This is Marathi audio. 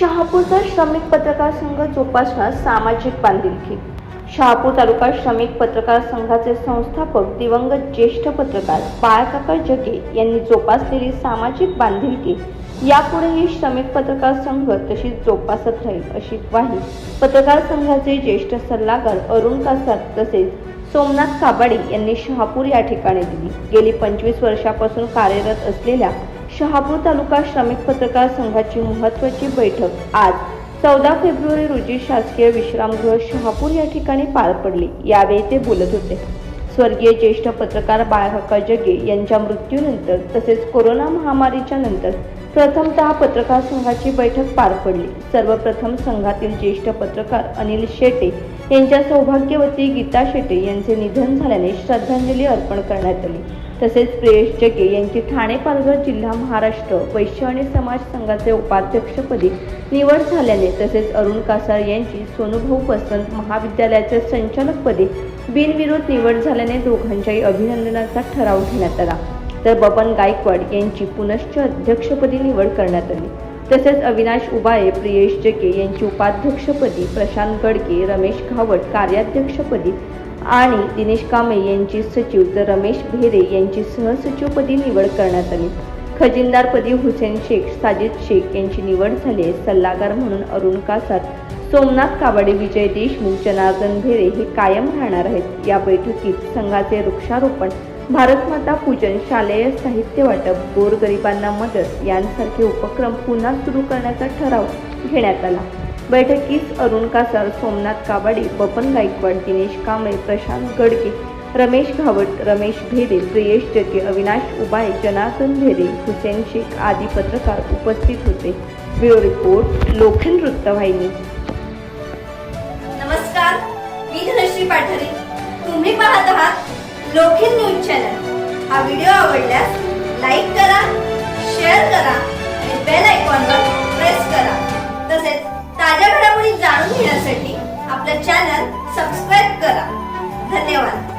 शहापूरचा श्रमिक पत्रकार संघ जोपासणार सामाजिक बांधिलकी. शहापूर तालुका श्रमिक पत्रकार संघाचे संस्थापक दिवंगत ज्येष्ठ पत्रकार बाळकाका जगे यांनी जोपासलेली सामाजिक बांधिलकी. यापुढेही श्रमिक पत्रकार संघ तशीच जोपासत राहील अशी ग्वाही पत्रकार संघाचे ज्येष्ठ सल्लागार अरुण कासार तसेच सोमनाथ काबाडी यांनी शहापूर या ठिकाणी दिली. गेली पंचवीस वर्षापासून कार्यरत असलेल्या शहापूर तालुका श्रमिक पत्रकार संघाची महत्त्वाची बैठक. आज चौदा फेब्रुवारी रोजी शासकीय विश्रामगृह शहापूर या ठिकाणी पार पडली. यावेळी ते बोलत होते. स्वर्गीय ज्येष्ठ पत्रकार बाळहक्का जगे यांच्या मृत्यूनंतर तसेच कोरोना महामारीच्या नंतर प्रथमतः पत्रकार संघाची बैठक पार पडली. सर्वप्रथम संघातील ज्येष्ठ पत्रकार अनिल शेटे यांच्या सौभाग्यवती गीता शेटे यांचे निधन झाल्याने श्रद्धांजली अर्पण करण्यात आली. तसेच प्रियेश जगे यांची ठाणे पालघर जिल्हा महाराष्ट्र वैश्य आणि समाज संघाचे उपाध्यक्षपदी निवड झाल्याने तसेच अरुण कासार यांची सोनुभाऊ वसंत महाविद्यालयाचे संचालकपदी बिनविरोध निवड झाल्याने दोघांच्याही अभिनंदनाचा ठराव घेण्यात आला. तर बबन गायकवाड यांची पुनश्च अध्यक्षपदी निवड करण्यात आली. तसेच अविनाश उबाळे प्रियेश जगे यांची उपाध्यक्षपदी प्रशांत गडके रमेश घावट कार्याध्यक्षपदी आणि दिनेश कांबळे यांची सचिव तर रमेश भेरे यांची सहसचिवपदी निवड करण्यात आली. खजिनदारपदी हुसेन शेख साजिद शेख यांची निवड झाली आहे. सल्लागार म्हणून अरुण कासार सोमनाथ काबाडे विजय देशमुख जनार्दन भेरे हे कायम राहणार आहेत. या बैठकीत संघाचे वृक्षारोपण भारतमाता पूजन शालेय साहित्य वाटप गोरगरिबांना मदत यांसारखे उपक्रम पुन्हा सुरू करण्याचा ठराव घेण्यात आला. बैठकीस अरुण कासार सोमनाथ काबाडे बपन गायकवाड दिनेश कांबळे प्रशांत गडके रमेश घावट रमेश भेदे प्रियेश जगे अविनाश उबाळे जनार्दन भेदे हुसेन शेख आदी पत्रकार उपस्थित होते. ब्युरो रिपोर्ट लोखंड वृत्तवाहिनी. नमस्कार मी धनश्री पाठारे. तुम्ही पाहत आहात लोखंड न्यूज चॅनल. हा व्हिडिओ आवडल्यास लाईक करा शेअर करा आणि बेल आयकॉनवर आपलं चॅनल सबस्क्राईब करा. धन्यवाद.